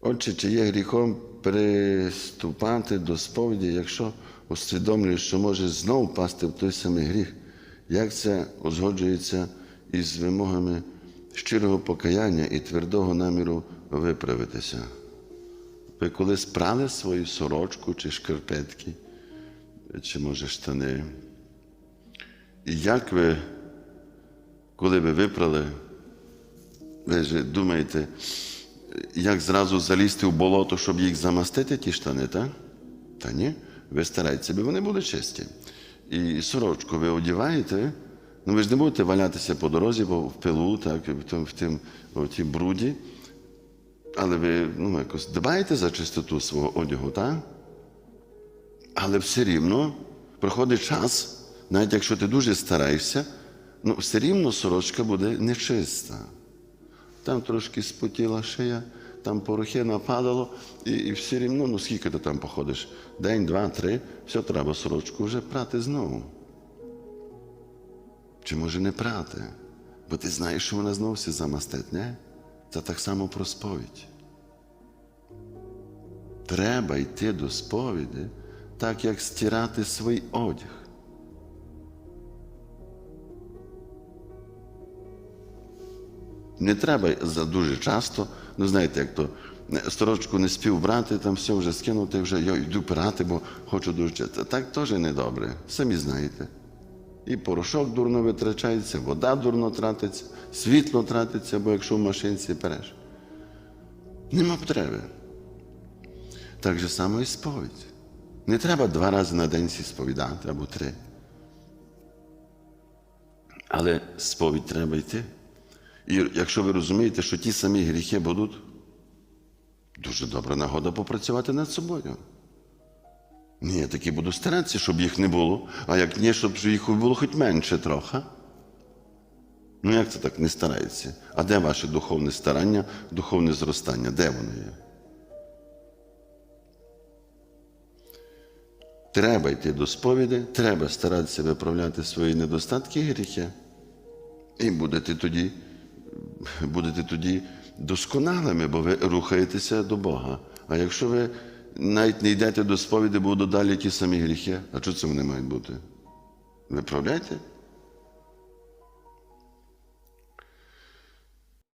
Отже, чи є гріхом приступати до сповіді, якщо усвідомлюєш, що можеш знову впасти в той самий гріх? Як це узгоджується із вимогами щирого покаяння і твердого наміру виправитися? Ви коли спрали свою сорочку чи шкарпетки, чи може штани? І як ви, коли ви випрали, ви ж думаєте, як зразу залізти в болото, щоб їх замастити, ті штани, так? Та ні, ви стараєтеся, аби вони були чисті. І сорочку ви одягаєте, ну ви ж не будете валятися по дорозі, бо в пилу, так, в, тим, в, тим, в тій бруді. Але ви ну, якось дбаєте за чистоту свого одягу, так? Але все рівно проходить час, навіть якщо ти дуже стараєшся, ну все рівно сорочка буде нечиста. Там трошки спотіла шия, там порохи нападало, і, і все рівно, ну скільки ти там походиш? День, два, три, все треба сорочку вже прати знову. Чи може не прати? Бо ти знаєш, що вона знову все замастить, не? Це так само про сповідь. Треба йти до сповіді, так як стирати свій одяг. Не треба за дуже часто, ну знаєте, як то не- не спів брати, там все вже скинути, вже я йду прати, бо хочу дуже часто. Так теж не добре, самі знаєте. І порошок дурно витрачається, вода дурно тратиться, світло тратиться, бо якщо в машинці переш. Нема потреби. Так же само і сповідь. Не треба два рази на день сі сповідати або три. Але сповідь треба йти. І якщо ви розумієте, що ті самі гріхи будуть, дуже добра нагода попрацювати над собою. Ні, я таки буду старатися, щоб їх не було, а як ні, щоб їх було хоч менше трохи. Ну як це так не старається? А де ваше духовне старання, духовне зростання? Де воно є? Треба йти до сповіді, треба старатися виправляти свої недостатки і гріхи. І будете тоді, будете тоді досконалими, бо ви рухаєтеся до Бога. А якщо ви навіть не йдете до сповіді, будуть далі ті самі гріхи, а чого це вони мають бути? Виправляйте.